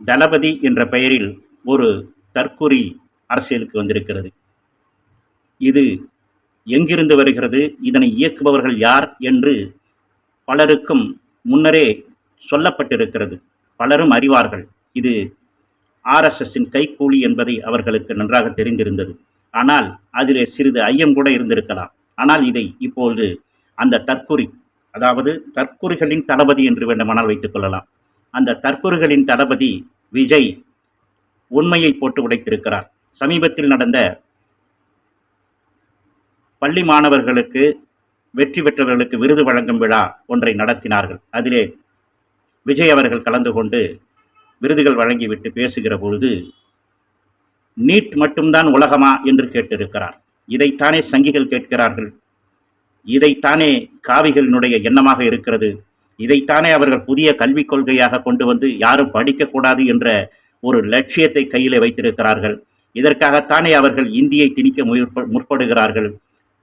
தளபதி என்ற பெயரில் ஒரு தற்குறி அரசியலுக்கு வந்திருக்கிறது. இது எங்கிருந்து வருகிறது? இதனை இயக்குபவர்கள் யார் என்று பலருக்கும் முன்னரே சொல்லப்பட்டிருக்கிறது. பலரும் அறிவார்கள். இது ஆர்எஸ்எஸ்ஸின் கைக்கூலி என்பதை அவர்களுக்கு நன்றாக தெரிந்திருந்தது. ஆனால் அதிலே சிறிது ஐயம் கூட இருந்திருக்கலாம். ஆனால் இதை இப்போது அந்த தற்குறி அதாவது தற்குறிகளின் தளபதி என்று வேண்டுமானால் வைத்துக் கொள்ளலாம். அந்த தற்குறிகளின் தளபதி விஜய் உண்மையை போட்டு உடைத்திருக்கிறார். சமீபத்தில் நடந்த பள்ளி மாணவர்களுக்கு வெற்றி பெற்றவர்களுக்கு விருது வழங்கும் விழா ஒன்றை நடத்தினார்கள். அதிலே விஜய் அவர்கள் கலந்து கொண்டு விருதுகள் வழங்கிவிட்டு பேசுகிற பொழுது நீட் மட்டும்தான் உலகமா? என்று கேட்டிருக்கிறார். இதைத்தானே சங்கிகள் கேட்கிறார்கள்? இதைத்தானே காவிகளினுடைய எண்ணமாக இருக்கிறது? இதைத்தானே அவர்கள் புதிய கல்விக் கொள்கையாக கொண்டு வந்து யாரும் படிக்கக்கூடாது என்ற ஒரு லட்சியத்தை கையில் வைத்திருக்கிறார்கள். இதற்காகத்தானே அவர்கள் இந்தியை திணிக்க முயற்ப முற்படுகிறார்கள்.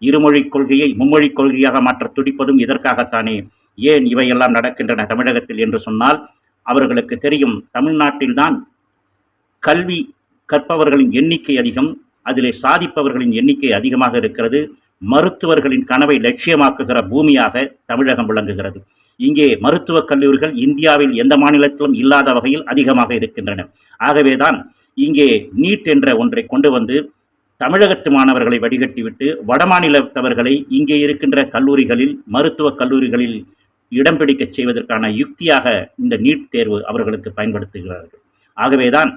இருமொழிக் கொள்கையை மும்மொழிக் கொள்கையாக மாற்ற துடிப்பதும் இதற்காகத்தானே. ஏன் இவையெல்லாம் நடக்கின்றன தமிழகத்தில் என்று சொன்னால் அவர்களுக்கு தெரியும் தமிழ்நாட்டில்தான் கல்வி கற்பவர்களின் எண்ணிக்கை அதிகம் அதிலே சாதிப்பவர்களின் எண்ணிக்கை அதிகமாக இருக்கிறது. மருத்துவர்களின் கனவை லட்சியமாக்குகிற பூமியாக தமிழகம் விளங்குகிறது. இங்கே மருத்துவக் கல்லூரிகள் இந்தியாவில் எந்த மாநிலத்திலும் இல்லாத வகையில் அதிகமாக இருக்கின்றன. ஆகவேதான் இங்கே நீட் என்ற ஒன்றை கொண்டு வந்து தமிழகத்து மாணவர்களை வடிகட்டிவிட்டு வடமாநிலத்தவர்களை இங்கே இருக்கின்ற கல்லூரிகளில் மருத்துவக் கல்லூரிகளில் இடம் பிடிக்கச் செய்வதற்கான யுக்தியாக இந்த நீட் தேர்வு அவர்களுக்கு பயன்படுத்துகிறார்கள். ஆகவேதான்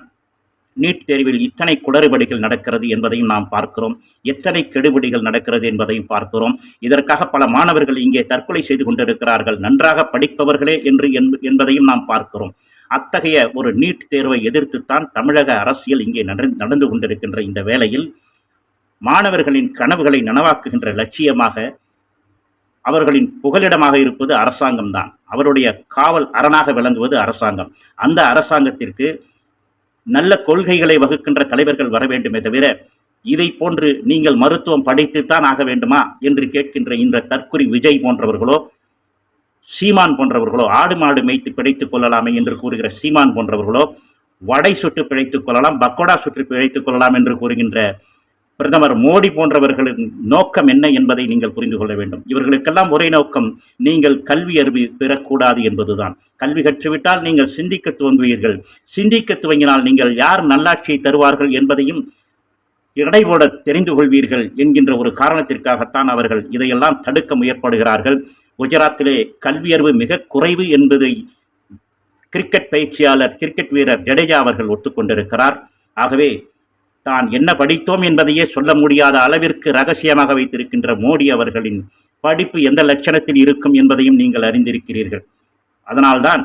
நீட் தேர்வில் இத்தனை குளறுபடிகள் நடக்கிறது என்பதையும் நாம் பார்க்கிறோம். எத்தனை கெடுபிடிகள் நடக்கிறது என்பதையும் பார்க்கிறோம். இதற்காக பல மாணவர்கள் இங்கே தற்கொலை செய்து கொண்டிருக்கிறார்கள். நன்றாக படிப்பவர்களே என்று என்ப- என்பதையும் நாம் பார்க்கிறோம். அத்தகைய ஒரு நீட் தேர்வை எதிர்த்துத்தான் தமிழக அரசியல் இங்கே நடந்து கொண்டிருக்கின்ற இந்த வேளையில் மாணவர்களின் கனவுகளை நனவாக்குகின்ற லட்சியமாக அவர்களின் புகலிடமாக இருப்பது அரசாங்கம்தான். அவருடைய காவல் அரணாக விளங்குவது அரசாங்கம். அந்த அரசாங்கத்திற்கு நல்ல கொள்கைகளை வகுக்கின்ற தலைவர்கள் வர வேண்டுமே தவிர இதை போன்று நீங்கள் மருத்துவம் படித்துத்தான் ஆக வேண்டுமா என்று கேட்கின்ற இந்த தற்குறி விஜய் போன்றவர்களோ சீமான் போன்றவர்களோ ஆடு மாடு மேய்த்து பிழைத்துக் கொள்ளலாமே என்று கூறுகிற சீமான் போன்றவர்களோ வடை சுட்டு பிழைத்துக் கொள்ளலாம் பக்கோடா சுட்டு பிழைத்துக் கொள்ளலாம் என்று கூறுகின்ற பிரதமர் மோடி போன்றவர்களின் நோக்கம் என்ன என்பதை நீங்கள் புரிந்து கொள்ள வேண்டும். இவர்களுக்கெல்லாம் ஒரே நோக்கம் நீங்கள் கல்வி அறிவு பெறக்கூடாது என்பதுதான். கல்வி கற்றுவிட்டால் நீங்கள் சிந்திக்க துவங்குவீர்கள். சிந்திக்க துவங்கினால் நீங்கள் யார் நல்லாட்சியை தருவார்கள் என்பதையும் இடைபோட தெரிந்து கொள்வீர்கள் என்கின்ற ஒரு காரணத்திற்காகத்தான் அவர்கள் இதையெல்லாம் தடுக்க முயற்படுகிறார்கள். குஜராத்திலே கல்வியறிவு மிக குறைவு என்பதை கிரிக்கெட் பயிற்சியாளர் கிரிக்கெட் வீரர் ஜடேஜா அவர்கள் ஒத்துக்கொண்டிருக்கிறார். ஆகவே தான் என்ன படித்தோம் என்பதையே சொல்ல முடியாத அளவிற்கு ரகசியமாக வைத்திருக்கின்ற மோடி அவர்களின் படிப்பு எந்த லட்சணத்தில் இருக்கும் என்பதையும் நீங்கள் அறிந்திருக்கிறீர்கள். அதனால்தான்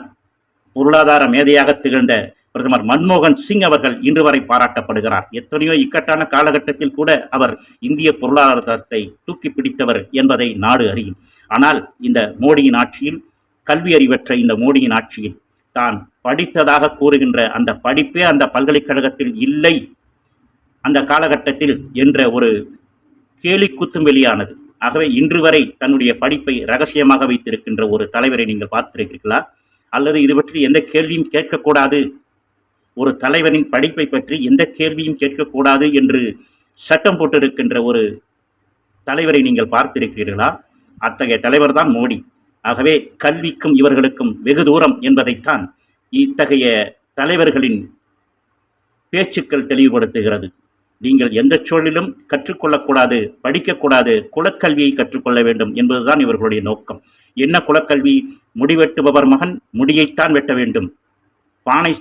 பொருளாதார மேதையாக திகழ்ந்த பிரதமர் மன்மோகன் சிங் அவர்கள் இன்று வரை பாராட்டப்படுகிறார். எத்தனையோ இக்கட்டான காலகட்டத்தில் கூட அவர் இந்திய பொருளாதாரத்தை தூக்கி பிடித்தவர் என்பதை நாடு அறியும். ஆனால் இந்த மோடியின் ஆட்சியில் கல்வி அறிவற்ற இந்த மோடியின் ஆட்சியில் தான் படித்ததாக கூறுகின்ற அந்த படிப்பே அந்த பல்கலைக்கழகத்தில் இல்லை அந்த காலகட்டத்தில் என்ற ஒரு கேலிக்குத்தும் வெளியானது ஆகவே இன்று வரை தன்னுடைய படிப்பை ரகசியமாக வைத்திருக்கின்ற ஒரு தலைவரை நீங்கள் பார்த்திருக்கிறீர்களா? அல்லது இது பற்றி எந்த கேள்வியும் கேட்கக்கூடாது? ஒரு தலைவரின் படிப்பை பற்றி எந்த கேள்வியும் கேட்கக்கூடாது என்று சட்டம் போட்டிருக்கின்ற ஒரு தலைவரை நீங்கள் பார்த்திருக்கிறீர்களா? அத்தகைய தலைவர் தான் மோடி. ஆகவே கல்விக்கும் இவர்களுக்கும் வெகு தூரம் என்பதைத்தான் இத்தகைய தலைவர்களின் பேச்சுக்கள் தெளிவுபடுத்துகிறது. நீங்கள் எந்த சூழலிலும் கற்றுக்கொள்ளக்கூடாது படிக்கக்கூடாது குலக்கல்வியை கற்றுக்கொள்ள வேண்டும் என்பதுதான் இவர்களுடைய நோக்கம். என்ன குலக்கல்வி? முடிவெட்டுபவர் மகன் முடியைத்தான் வெட்ட வேண்டும். பானை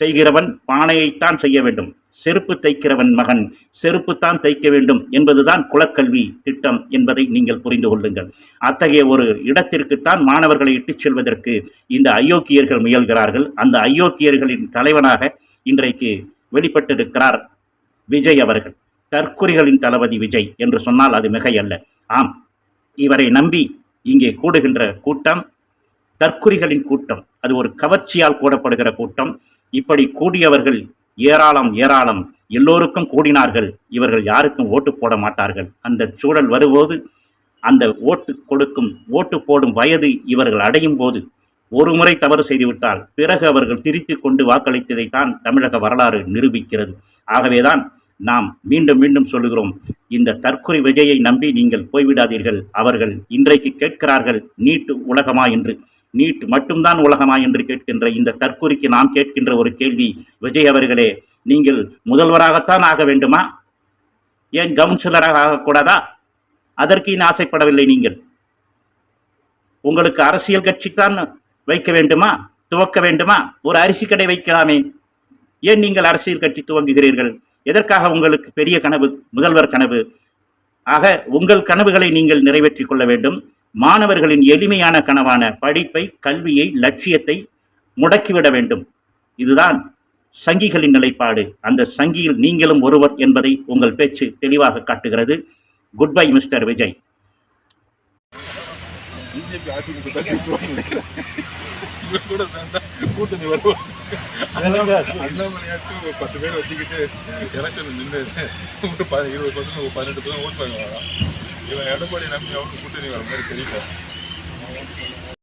செய்கிறவன் பானையைத்தான் செய்ய வேண்டும். செருப்பு தைக்கிறவன் மகன் செருப்புத்தான் தைக்க வேண்டும் என்பதுதான் குலக்கல்வி திட்டம் என்பதை நீங்கள் புரிந்து கொள்ளுங்கள். அத்தகைய ஒரு இடத்திற்குத்தான் மாணவர்களை இட்டுச் செல்வதற்கு இந்த அயோக்கியர்கள் முயல்கிறார்கள். அந்த அயோக்கியர்களின் தலைவனாக இன்றைக்கு வெளிப்பட்டிருக்கிறார் விஜய் அவர்கள். தற்குறிகளின் தளபதி விஜய் என்று சொன்னால் அது மிகையல்ல. ஆம் இவரை நம்பி இங்கே கூடுகின்ற கூட்டம் தற்குறிகளின் கூட்டம். அது ஒரு கவர்ச்சியால் கூடப்படுகிற கூட்டம். இப்படி கூடியவர்கள் ஏராளம் ஏராளம். எல்லோருக்கும் கூடினார்கள். இவர்கள் யாருக்கும் ஓட்டு போட மாட்டார்கள். அந்த சூழல் வரும்போது அந்த ஓட்டு கொடுக்கும் ஓட்டு போடும் வயது இவர்கள் அடையும் போது ஒரு முறை தவறு செய்துவிட்டால் பிறகு அவர்கள் திரித்து கொண்டு வாக்களித்ததைத்தான் தமிழக வரலாறு நிரூபிக்கிறது. ஆகவேதான் நாம் மீண்டும் மீண்டும் சொல்லுகிறோம் இந்த தற்கொலை விஜயை நம்பி நீங்கள் போய்விடாதீர்கள். அவர்கள் இன்றைக்கு கேட்கிறார்கள் நீட் உலகமா என்று. நீட் மட்டும்தான் உலகமா என்று கேட்கின்ற இந்த தற்கொலைக்கு நாம் கேட்கின்ற ஒரு கேள்வி விஜய் அவர்களே நீங்கள் முதல்வராகத்தான் ஆக வேண்டுமா? ஏன் கவுன்சிலராக ஆகக்கூடாதா அதற்கு இன்னும் ஆசைப்படவில்லை நீங்கள். உங்களுக்கு அரசியல் கட்சித்தான் வைக்க வேண்டுமா? துவக்க வேண்டுமா? ஒரு அரிசி கடை வைக்கலாமே. ஏன் நீங்கள் அரசியல் கட்சி துவங்குகிறீர்கள்? எதற்காக உங்களுக்கு பெரிய கனவு முதல்வர் கனவு? ஆக உங்கள் கனவுகளை நீங்கள் நிறைவேற்றிக் கொள்ள வேண்டும். மாணவர்களின் எளிமையான கனவான படிப்பை கல்வியை லட்சியத்தை முடக்கிவிட வேண்டும். இதுதான் சங்கிகளின் நிலைப்பாடு. அந்த சங்கியில் நீங்களும் ஒருவர் என்பதை உங்கள் பேச்சு தெளிவாக காட்டுகிறது. Good bye mister Vijay AIADMK இவர் கூட சேர்ந்தா கூட்டணி வருவார் அண்ணாமலையாச்சும் ஒரு பத்து பேர் வச்சுக்கிட்டு எலெக்ஷன் நின்று ஒரு ப- இருபது பர்சன்ட் ஒரு பதினெட்டு பர்சன்ட் ஓட் பண்ணுவாங்க இவன் எடப்பாடி நம்பி அவனுக்கு கூட்டணி வர மாதிரி தெரியல